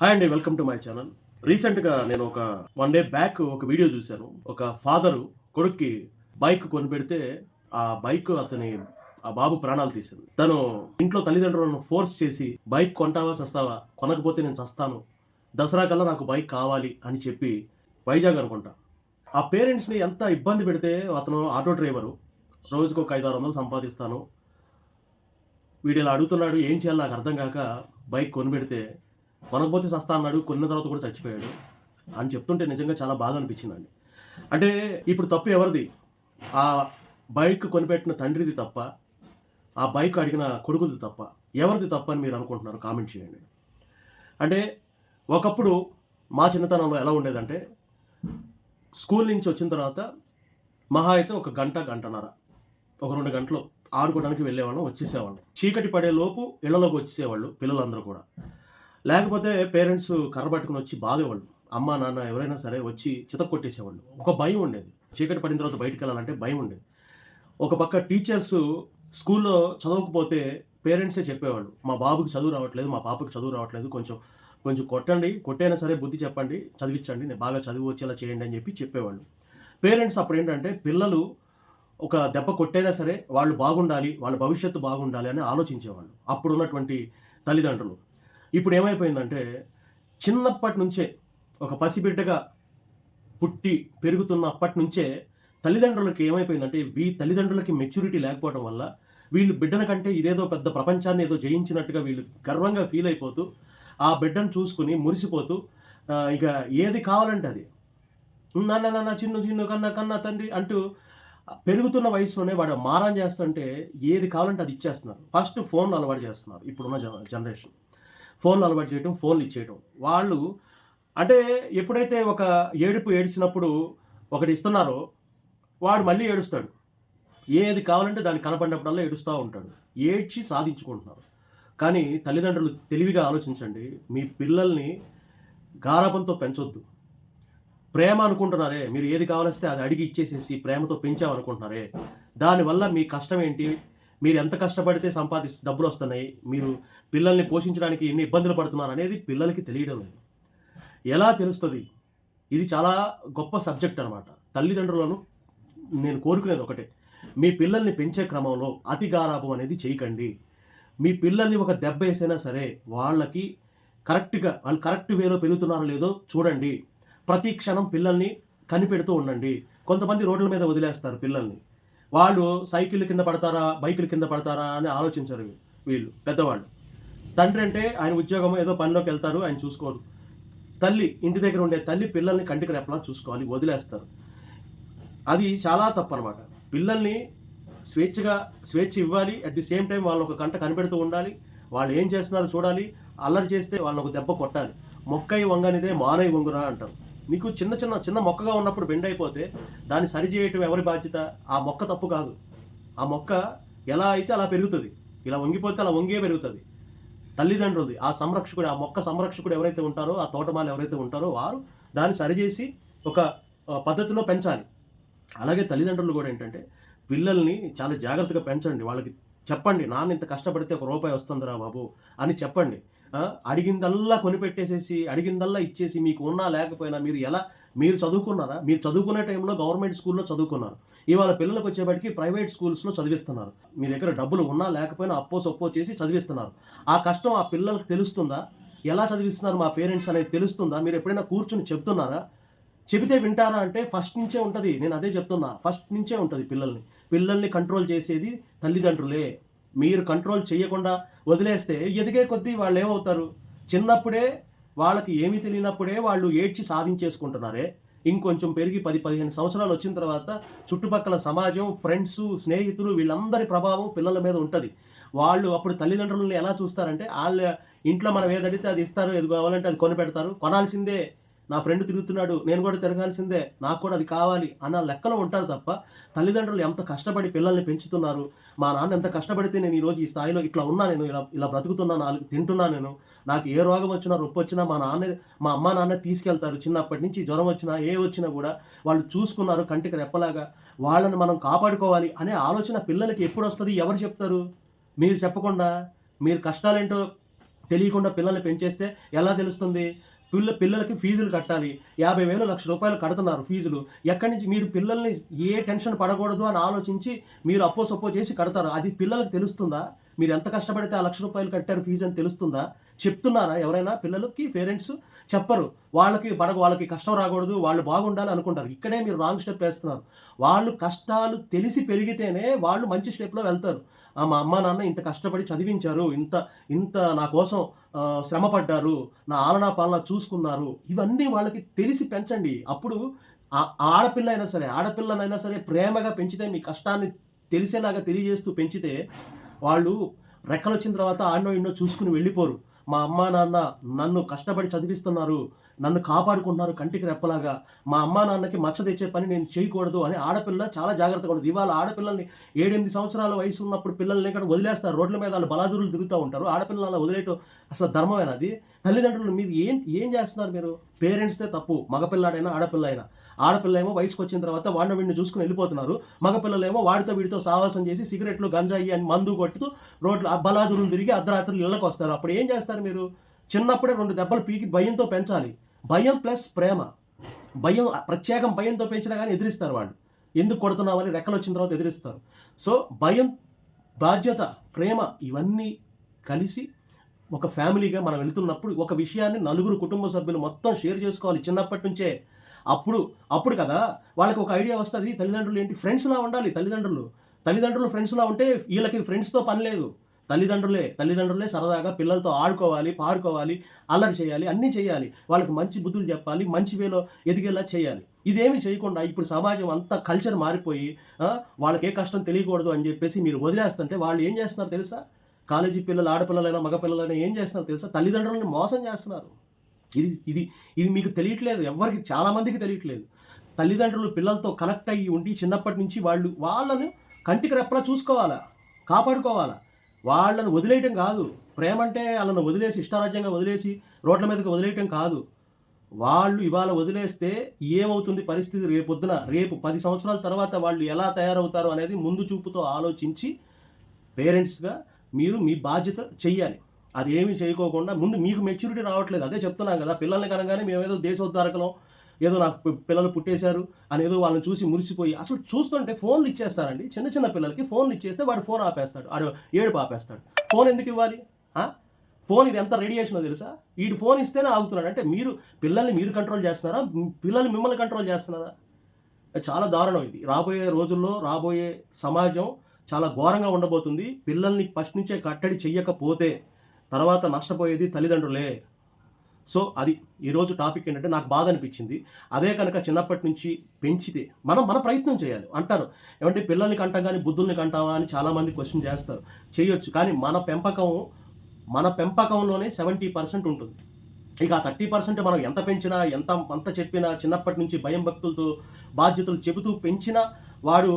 Hi అండి welcome to my channel రీసెంట్గా నేను ఒక వన్ డే బ్యాక్ ఒక వీడియో చూశాను. ఒక ఫాదరు కొడుక్కి బైక్ కొనిపెడితే ఆ బైక్ అతని ఆ బాబు ప్రాణాలు తీసింది. తను ఇంట్లో తల్లిదండ్రులను ఫోర్స్ చేసి బైక్ కొంటావా చస్తావా? కొనకపోతే నేను చస్తాను. దసరా కల్లా నాకు బైక్ కావాలి అని చెప్పి వైజాగ్ అనుకుంటా. ఆ పేరెంట్స్ని ఎంత ఇబ్బంది పెడితే అతను ఆటో డ్రైవరు రోజుకు ఒక ఐదు ఆరు వందలు సంపాదిస్తాను. వీడు ఇలా అడుగుతున్నాడు ఏం చేయాలి నాకు అర్థం కాక బైక్ కొనిపెడితే కొనకపోతే సస్తా అన్నాడు కొన్న తర్వాత కూడా చచ్చిపోయాడు అని చెప్తుంటే నిజంగా చాలా బాధ అనిపించిందండి. అంటే ఇప్పుడు తప్పు ఎవరిది? ఆ బైక్ కొనిపెట్టిన తండ్రిది తప్ప ఆ బైక్ అడిగిన కొడుకుది తప్ప ఎవరిది తప్ప అని మీరు అనుకుంటున్నారు? కామెంట్ చేయండి. అంటే ఒకప్పుడు మా చిన్నతనంలో ఎలా ఉండేదంటే స్కూల్ నుంచి వచ్చిన తర్వాత మహా అయితే ఒక గంట గంటన్నర ఒక రెండు గంటలు ఆడుకోవడానికి వెళ్ళేవాళ్ళం వచ్చేసేవాళ్ళం. చీకటి పడే లోపు ఇళ్ళలోకి వచ్చేసేవాళ్ళు పిల్లలందరూ కూడా. లేకపోతే పేరెంట్స్ కర్ర పట్టుకుని వచ్చి బాధేవాళ్ళు. అమ్మ నాన్న ఎవరైనా సరే వచ్చి చితక్ కొట్టేసేవాళ్ళు. ఒక భయం ఉండేది. చీకటి పడిన తర్వాత బయటికి వెళ్ళాలంటే భయం ఉండేది. ఒక పక్క టీచర్స్ స్కూల్లో చదవకపోతే పేరెంట్సే చెప్పేవాళ్ళు. మా బాబుకి చదువు రావట్లేదు మా పాపకి చదువు రావట్లేదు కొంచెం కొంచెం కొట్టండి. కొట్టైనా సరే బుద్ధి చెప్పండి చదివించండి. నేను బాగా చదివి వచ్చేలా చేయండి అని చెప్పి చెప్పేవాళ్ళు. పేరెంట్స్ అప్పుడు ఏంటంటే పిల్లలు ఒక దెబ్బ కొట్టైనా సరే వాళ్ళు బాగుండాలి వాళ్ళ భవిష్యత్తు బాగుండాలి అని ఆలోచించేవాళ్ళు. అప్పుడు ఉన్నటువంటి తల్లిదండ్రులు. ఇప్పుడు ఏమైపోయిందంటే చిన్నప్పటి నుంచే ఒక పసిబిడ్డగా పుట్టి పెరుగుతున్న అప్పటి నుంచే తల్లిదండ్రులకి ఏమైపోయిందంటే వీ తల్లిదండ్రులకి మెచ్యూరిటీ లేకపోవడం వల్ల వీళ్ళు బిడ్డల కంటే ఇదేదో పెద్ద ప్రపంచాన్ని ఏదో జయించినట్టుగా వీళ్ళు గర్వంగా ఫీల్ అయిపోతూ ఆ బిడ్డను చూసుకుని మురిసిపోతూ ఇక ఏది కావాలంటే అది. నాన్న నాన్న చిన్ను చిన్ను కన్నా కన్నా తండ్రి అంటూ పెరుగుతున్న వయసులోనే వాడు మారం చేస్తుంటే ఏది కావాలంటే అది ఇచ్చేస్తున్నారు. ఫస్ట్ ఫోన్లు అలవాటు చేస్తున్నారు ఇప్పుడున్న జన జనరేషన్. ఫోన్లు అలవాటు చేయడం ఫోన్లు ఇచ్చేయడం వాళ్ళు అంటే ఎప్పుడైతే ఒక ఏడుపు ఏడిచినప్పుడు ఒకటి ఇస్తున్నారో వాడు మళ్ళీ ఏడుస్తాడు. ఏది కావాలంటే దాన్ని కనపడినప్పుడల్లా ఏడుస్తూ ఉంటాడు. ఏడ్చి సాధించుకుంటున్నారు. కానీ తల్లిదండ్రులు తెలివిగా ఆలోచించండి. మీ పిల్లల్ని గారాబంతో పెంచొద్దు. ప్రేమ అనుకుంటున్నారే. మీరు ఏది కావాలిస్తే అది అడిగి ఇచ్చేసేసి ప్రేమతో పెంచామనుకుంటున్నారే. దానివల్ల మీ కష్టం ఏంటి? మీరు ఎంత కష్టపడితే సంపాది డబ్బులు వస్తున్నాయి మీరు పిల్లల్ని పోషించడానికి ఎన్ని ఇబ్బందులు పడుతున్నారు అనేది పిల్లలకి తెలియడం లేదు. ఎలా తెలుస్తుంది? ఇది చాలా గొప్ప సబ్జెక్ట్ అనమాట తల్లిదండ్రులను నేను కోరుకునేది ఒకటే. మీ పిల్లల్ని పెంచే క్రమంలో అతి గారాపం అనేది చేయకండి. మీ పిల్లల్ని ఒక దెబ్బ వేసైనా సరే వాళ్ళకి కరెక్ట్గా వాళ్ళు కరెక్ట్ వేలో పెరుగుతున్నారో లేదో చూడండి. ప్రతి క్షణం పిల్లల్ని కనిపెడుతూ ఉండండి. కొంతమంది రోడ్ల మీద వదిలేస్తారు పిల్లల్ని. వాళ్ళు సైకిల్ కింద పడతారా బైకుల కింద పడతారా అని ఆలోచించరు వీళ్ళు పెద్దవాళ్ళు. తండ్రి అంటే ఆయన ఉద్యోగం ఏదో పనిలోకి వెళ్తారు ఆయన చూసుకోరు. తల్లి ఇంటి దగ్గర ఉండే తల్లి పిల్లల్ని కంటికి రెప్పలా చూసుకోవాలి వదిలేస్తారు. అది చాలా తప్పు అనమాట పిల్లల్ని స్వేచ్ఛగా స్వేచ్ఛ ఇవ్వాలి అట్ ది సేమ్ టైం వాళ్ళని ఒక గంట కనిపెడుతూ ఉండాలి వాళ్ళు ఏం చేస్తున్నారో చూడాలి అల్లరి చేస్తే వాళ్ళని ఒక దెబ్బ కొట్టాలి. మొక్కై వంగనిదే మానై వంగురా అంటారు. నీకు చిన్న చిన్న చిన్న మొక్కగా ఉన్నప్పుడు బెండ్ అయిపోతే దాన్ని సరిచేయటం ఎవరి బాధ్యత? ఆ మొక్క తప్పు కాదు. ఆ మొక్క ఎలా అయితే అలా పెరుగుతుంది. ఇలా వంగిపోతే అలా వంగే పెరుగుతుంది. తల్లిదండ్రులది ఆ సంరక్షకుడు ఆ మొక్క సంరక్షకుడు ఎవరైతే ఉంటారో ఆ తోటమాలు ఎవరైతే ఉంటారో వారు దాన్ని సరిచేసి ఒక పద్ధతిలో పెంచాలి. అలాగే తల్లిదండ్రులు కూడా ఏంటంటే పిల్లల్ని చాలా జాగ్రత్తగా పెంచండి. వాళ్ళకి చెప్పండి నాన్న ఇంత కష్టపడితే ఒక రూపాయి వస్తుందిరా బాబు అని చెప్పండి. అడిగిందల్లా కొనిపెట్టేసేసి అడిగిందల్లా ఇచ్చేసి మీకు ఉన్నా లేకపోయినా మీరు ఎలా మీరు చదువుకున్నారా? మీరు చదువుకునే టైంలో గవర్నమెంట్ స్కూల్లో చదువుకున్నారు. ఇవాళ పిల్లలకు వచ్చేప్పటికి ప్రైవేట్ స్కూల్స్లో చదివిస్తున్నారు. మీ దగ్గర డబ్బులు ఉన్నా లేకపోయినా అప్పో సొప్పో చేసి చదివిస్తున్నారు. ఆ కష్టం ఆ పిల్లలకు తెలుస్తుందా? ఎలా చదివిస్తున్నారు మా పేరెంట్స్ అనేది తెలుస్తుందా? మీరు ఎప్పుడైనా కూర్చుని చెప్తున్నారా? చెబితే వింటారా అంటే ఫస్ట్ నుంచే ఉంటుంది. నేను అదే చెప్తున్నా. ఫస్ట్ నుంచే ఉంటుంది పిల్లల్ని. పిల్లల్ని కంట్రోల్ చేసేది తల్లిదండ్రులే. మీరు కంట్రోల్ చేయకుండా వదిలేస్తే ఎదిగే కొద్దీ వాళ్ళు ఏమవుతారు? చిన్నప్పుడే వాళ్ళకి ఏమీ తెలియనప్పుడే వాళ్ళు ఏడ్చి సాధించేసుకుంటున్నారే. ఇంకొంచెం పెరిగి పది పదిహేను సంవత్సరాలు వచ్చిన తర్వాత చుట్టుపక్కల సమాజం ఫ్రెండ్స్ స్నేహితులు వీళ్ళందరి ప్రభావం పిల్లల మీద ఉంటుంది. వాళ్ళు అప్పుడు తల్లిదండ్రులను ఎలా చూస్తారంటే వాళ్ళ ఇంట్లో మనం ఏదడితే అది ఇస్తారు ఏది కావాలంటే అది కొని పెడతారు. కొనాల్సిందే నా ఫ్రెండ్ తిరుగుతున్నాడు నేను కూడా తిరగాల్సిందే నాకు కూడా అది కావాలి అన్న లెక్కలో ఉంటారు తప్ప తల్లిదండ్రులు ఎంత కష్టపడి పిల్లల్ని పెంచుతున్నారు మా నాన్న ఎంత కష్టపడితే నేను ఈరోజు ఈ స్థాయిలో ఇట్లా ఉన్నా నేను ఇలా ఇలా బ్రతుకుతున్నా నాలుగు తింటున్నా నేను నాకు ఏ రోగం వచ్చినా రొప్పి వచ్చినా మా నాన్న మా అమ్మ నాన్న తీసుకెళ్తారు. చిన్నప్పటి నుంచి జ్వరం వచ్చినా ఏ వచ్చినా కూడా వాళ్ళు చూసుకున్నారు కంటికి రెప్పలాగా వాళ్ళని మనం కాపాడుకోవాలి అనే ఆలోచన పిల్లలకి ఎప్పుడు వస్తుంది? ఎవరు చెప్తారు? మీరు చెప్పకుండా మీరు కష్టాలేంటో తెలియకుండా పిల్లల్ని పెంచేస్తే ఎలా తెలుస్తుంది? పిల్ల పిల్లలకి ఫీజులు కట్టాలి. యాభై వేలు లక్ష రూపాయలు కడుతున్నారు ఫీజులు. ఎక్కడి నుంచి మీరు పిల్లల్ని ఏ టెన్షన్ పడకూడదు అని ఆలోచించి మీరు అప్పో సప్పో చేసి కడతారు. అది పిల్లలకు తెలుస్తుందా? మీరు ఎంత కష్టపడితే ఆ లక్ష రూపాయలు కట్టారు ఫీజు అని తెలుస్తుందా? చెప్తున్నారా? ఎవరైనా పిల్లలకి పేరెంట్స్ చెప్పరు. వాళ్ళకి పడక వాళ్ళకి కష్టం రాకూడదు వాళ్ళు బాగుండాలి అనుకుంటారు. ఇక్కడే మీరు రాంగ్ స్టెప్ వేస్తున్నారు. వాళ్ళు కష్టాలు తెలిసి పెరిగితేనే వాళ్ళు మంచి స్టెప్లో వెళ్తారు. మా అమ్మ నాన్న ఇంత కష్టపడి చదివించారు ఇంత ఇంత నా కోసం శ్రమపడ్డారు నా ఆలనా పాలన చూసుకున్నారు ఇవన్నీ వాళ్ళకి తెలిసి పెంచండి. అప్పుడు ఆ- ఆడపిల్ల అయినా సరే ఆడపిల్లనైనా సరే ప్రేమగా పెంచితే మీ కష్టాన్ని తెలిసేలాగా తెలియజేస్తూ పెంచితే వాళ్ళు రెక్కలు వచ్చిన తర్వాత ఆన్నో ఇన్నో చూసుకుని వెళ్ళిపోరు. మా అమ్మా నాన్న నన్ను కష్టపడి చదివిస్తున్నారు. నన్ను కాపాడుకుంటున్నారు కంటికి రెప్పలాగా. మా అమ్మా నాన్నకి మచ్చ తెచ్చే పని నేను చేయకూడదు అని ఆడపిల్ల చాలా జాగ్రత్తగా ఉండదు. ఇవాళ ఆడపిల్లల్ని ఏడెనిమిది సంవత్సరాల వయసు ఉన్నప్పుడు పిల్లల్ని ఇక్కడ వదిలేస్తారు. రోడ్ల మీద వాళ్ళు బలాదురులు తిరుగుతూ ఉంటారు. ఆడపిల్లలు అలా వదిలేయటం అసలు ధర్మమేనా అది? తల్లిదండ్రులు మీరు ఏం ఏం చేస్తున్నారు మీరు? పేరెంట్స్దే తప్పు. మగపిల్లాడైనా ఆడపిల్ల అయినా ఆడపిల్ల ఏమో వయసుకు వచ్చిన తర్వాత వాడిని వీడిని చూసుకుని వెళ్ళిపోతున్నారు. మగపిల్లలేమో వాడితో వీడితో సావాసం చేసి సిగరెట్లు గంజాయి అని మందు కొట్టుతూ రోడ్లు ఆ బలాదురులు తిరిగి అర్ధరాత్రులు ఇళ్ళకి వస్తారు అప్పుడు ఏం చేస్తారు మీరు? చిన్నప్పుడే రెండు దెబ్బలు పీకి భయంతో పెంచాలి. భయం ప్లస్ ప్రేమ. భయం ప్రత్యేకం భయంతో పెంచినా కానీ ఎదిరిస్తారు వాళ్ళు. ఎందుకు కొడుతున్నామని రెక్కలు వచ్చిన తర్వాత ఎదిరిస్తారు. సో భయం బాధ్యత ప్రేమ ఇవన్నీ కలిసి ఒక ఫ్యామిలీగా మనం వెళుతున్నప్పుడు ఒక విషయాన్ని నలుగురు కుటుంబ సభ్యులు మొత్తం షేర్ చేసుకోవాలి చిన్నప్పటి నుంచే. అప్పుడు అప్పుడు కదా వాళ్ళకి ఒక ఐడియా వస్తుంది తల్లిదండ్రులు ఏంటి? ఫ్రెండ్స్లా ఉండాలి తల్లిదండ్రులు. తల్లిదండ్రులు ఫ్రెండ్స్లా ఉంటే వీళ్ళకి ఫ్రెండ్స్తో పని లేదు. తల్లిదండ్రులే తల్లిదండ్రులే సరదాగా పిల్లలతో ఆడుకోవాలి పాడుకోవాలి అల్లరి చేయాలి అన్నీ చేయాలి. వాళ్ళకి మంచి బుద్ధులు చెప్పాలి మంచి వేలో ఎదిగేలా చేయాలి. ఇదేమి చేయకుండా ఇప్పుడు సమాజం అంతా కల్చర్ మారిపోయి వాళ్ళకి ఏ కష్టం తెలియకూడదు అని చెప్పేసి మీరు వదిలేస్తుంటే వాళ్ళు ఏం చేస్తున్నారు తెలుసా? కాలేజీ పిల్లలు ఆడపిల్లలైనా మగపిల్లలైనా ఏం చేస్తున్నారు తెలుసా? తల్లిదండ్రులను మోసం చేస్తున్నారు. ఇది ఇది ఇది మీకు తెలియట్లేదు. ఎవరికి చాలామందికి తెలియట్లేదు. తల్లిదండ్రులు పిల్లలతో కనెక్ట్ అయ్యి ఉండి చిన్నప్పటి నుంచి వాళ్ళు వాళ్ళను కంటికి రెప్పలా చూసుకోవాలా? కాపాడుకోవాలా? వాళ్ళని వదిలేయటం కాదు. ప్రేమ అంటే వాళ్ళని వదిలేసి ఇష్టారాజ్యంగా వదిలేసి రోడ్ల మీదకి వదిలేయటం కాదు. వాళ్ళు ఇవాళ వదిలేస్తే ఏమవుతుంది పరిస్థితి? రేపొద్దున రేపు పది సంవత్సరాల తర్వాత వాళ్ళు ఎలా తయారవుతారు అనేది ముందు చూపుతో ఆలోచించి పేరెంట్స్గా మీరు మీ బాధ్యత చెయ్యాలి. అది ఏమీ చేయకోకుండా ముందు మీకు మెచ్యూరిటీ రావట్లేదు. అదే చెప్తున్నాం కదా పిల్లల్ని కనగానే మేమేదో దేశోద్ధారకలం ఏదో నాకు పిల్లలు పుట్టేశారు అని ఏదో వాళ్ళని చూసి మురిసిపోయి అసలు చూస్తుంటే ఫోన్లు ఇచ్చేస్తారండి. చిన్న చిన్న పిల్లలకి ఫోన్లు ఇచ్చేస్తే వాడు ఫోన్ ఆపేస్తాడు. ఆడు ఏడుపు ఆపేస్తాడు. ఫోన్ ఎందుకు ఇవ్వాలి? ఫోన్ ఇది ఎంత రేడియేషన్ తెలుసా? వీడు ఫోన్ ఇస్తేనే ఆగుతున్నాడు. అంటే మీరు పిల్లల్ని మీరు కంట్రోల్ చేస్తున్నారా? పిల్లల్ని మిమ్మల్ని కంట్రోల్ చేస్తున్నారా? చాలా దారుణం ఇది. రాబోయే రోజుల్లో రాబోయే సమాజం చాలా ఘోరంగా ఉండబోతుంది. పిల్లల్ని ఫస్ట్ నుంచే కట్టడి చెయ్యకపోతే తర్వాత నష్టపోయేది తల్లిదండ్రులే. సో అది ఈరోజు టాపిక్ ఏంటంటే నాకు బాధ అనిపించింది. అదే కనుక చిన్నప్పటి నుంచి పెంచితే మనం మన ప్రయత్నం చేయాలి. అంటారు. ఏమంటే పిల్లల్ని కంటాం కానీ బుద్ధుల్ని కంటామా అని చాలామంది క్వశ్చన్ చేస్తారు. చేయొచ్చు. కానీ మన పెంపకం మన పెంపకంలోనే సెవెంటీ పర్సెంట్ ఉంటుంది. ఇక ఆ థర్టీ పర్సెంట్ మనం ఎంత పెంచినా ఎంత అంత చెప్పినా చిన్నప్పటి నుంచి భయం భక్తులతో బాధ్యతలు చెబుతూ పెంచినా వాడు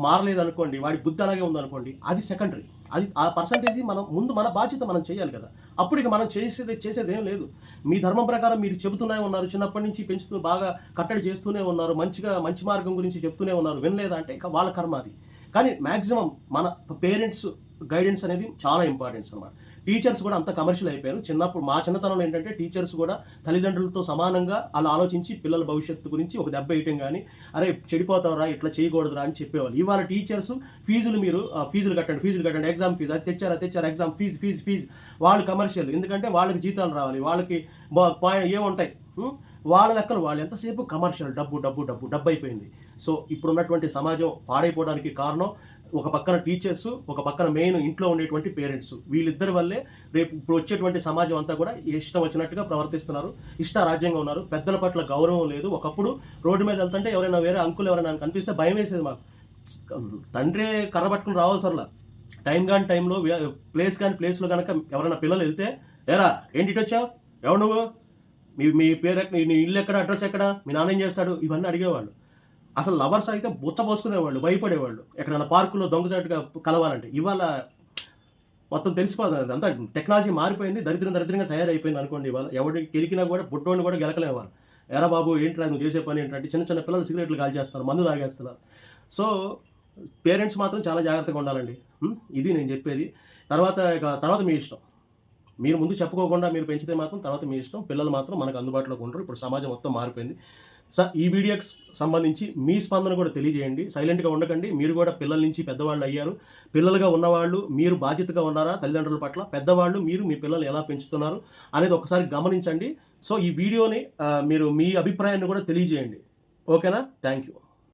మారలేదు అనుకోండి వాడి బుద్ధి అలాగే ఉందనుకోండి అది సెకండరీ అది ఆ పర్సంటేజ్ మనం ముందు మన బాధ్యత మనం చేయాలి కదా. అప్పుడు ఇక మనం చేసేది చేసేది ఏం లేదు. మీ ధర్మం ప్రకారం మీరు చెబుతూనే ఉన్నారు చిన్నప్పటి నుంచి పెంచుతూ బాగా కట్టడి చేస్తూనే ఉన్నారు మంచిగా మంచి మార్గం గురించి చెప్తూనే ఉన్నారు వినలేదా అంటే ఇక వాళ్ళ కర్మ అది. కానీ మ్యాక్సిమం మన పేరెంట్స్ గైడెన్స్ అనేది చాలా ఇంపార్టెన్స్ అనమాట టీచర్స్ కూడా అంత కమర్షియల్ అయిపోయారు. చిన్నప్పుడు మా చిన్నతనంలో ఏంటంటే టీచర్స్ కూడా తల్లిదండ్రులతో సమానంగా అలా ఆలోచించి పిల్లల భవిష్యత్తు గురించి ఒక దెబ్బ వేయటం కానీ అరే చెడిపోతావురా ఇట్లా చేయకూడదురా అని చెప్పేవాళ్ళు. ఇవాళ టీచర్స్ ఫీజులు మీరు ఫీజులు కట్టండి ఫీజులు కట్టండి ఎగ్జామ్ ఫీజు అది తెచ్చారా తెచ్చారా ఎగ్జామ్ ఫీజు ఫీజు ఫీజు. వాళ్ళు కమర్షియల్ ఎందుకంటే వాళ్ళకి జీతాలు రావాలి వాళ్ళకి పాయింట్ ఏముంటాయి? వాళ్ళ లెక్కలు వాళ్ళు ఎంతసేపు కమర్షియల్ డబ్బు డబ్బు డబ్బు డబ్బు అయిపోయింది. సో ఇప్పుడున్నటువంటి సమాజం పాడైపోవడానికి కారణం ఒక పక్కన టీచర్స్ ఒక పక్కన మెయిన్ ఇంట్లో ఉండేటువంటి పేరెంట్స్ వీళ్ళిద్దరి వల్లే రేపు ఇప్పుడు వచ్చేటువంటి సమాజం అంతా కూడా ఇష్టం వచ్చినట్టుగా ప్రవర్తిస్తున్నారు. ఇష్ట రాజ్యంగా ఉన్నారు. పెద్దల పట్ల గౌరవం లేదు. ఒకప్పుడు రోడ్డు మీద వెళ్తుంటే ఎవరైనా వేరే అంకులు ఎవరైనా కనిపిస్తే భయం వేసేది మాకు. తండ్రి కర్ర పట్టుకుని రావసరలా టైం కాని టైంలో ప్లేస్ కాని ప్లేస్లో కనుక ఎవరైనా పిల్లలు వెళ్తే ఏరా ఏంటి ఇటు వచ్చావు? ఎవరు నువ్వు? మీ మీ పేరు నీ ఇల్లు ఎక్కడ? అడ్రస్ ఎక్కడ? మీ నాన్న ఏం చేస్తాడు? ఇవన్నీ అడిగేవాళ్ళు. అసలు లవర్స్ అయితే బుచ్చపోసుకునేవాళ్ళు భయపడేవాళ్ళు. ఎక్కడైనా పార్కులో దొంగచాటుగా కలవాలంటే ఇవాళ మొత్తం తెలిసిపోతుంది అంతా టెక్నాలజీ మారిపోయింది దరిద్రం దరిద్రంగా తయారైపోయింది అనుకోండి ఇవాళ. ఎవరికి గెలికినా కూడా బుడ్డోని కూడా గెలకలేవారు. ఎరా బాబు ఏంట్రా నువ్వు చేసే పని ఏంటంటే చిన్న చిన్న పిల్లలు సిగరెట్లు కాల్ చేస్తారు మందు తాగేస్తున్నారు. సో పేరెంట్స్ మాత్రం చాలా జాగ్రత్తగా ఉండాలండి. ఇది నేను చెప్పేది. తర్వాత ఇక తర్వాత మీ ఇష్టం. మీరు ముందు చెప్పుకోకుండా మీరు పెంచితే మాత్రం తర్వాత మీ ఇష్టం. పిల్లలు మాత్రం మనకు అందుబాటులోకి ఉండరు. ఇప్పుడు సమాజం మొత్తం మారిపోయింది. సార్ ఈ వీడియోకి సంబంధించి మీ స్పందన కూడా తెలియజేయండి. సైలెంట్గా ఉండకండి. మీరు కూడా పిల్లల నుంచి పెద్దవాళ్ళు అయ్యారు. పిల్లలుగా ఉన్నవాళ్ళు మీరు బాధ్యతగా ఉన్నారా తల్లిదండ్రుల పట్ల? పెద్దవాళ్ళు మీరు మీ పిల్లల్ని ఎలా పెంచుతున్నారు అనేది ఒకసారి గమనించండి. సో ఈ వీడియోని మీరు మీ అభిప్రాయాన్ని కూడా తెలియజేయండి. ఓకేనా? Thank you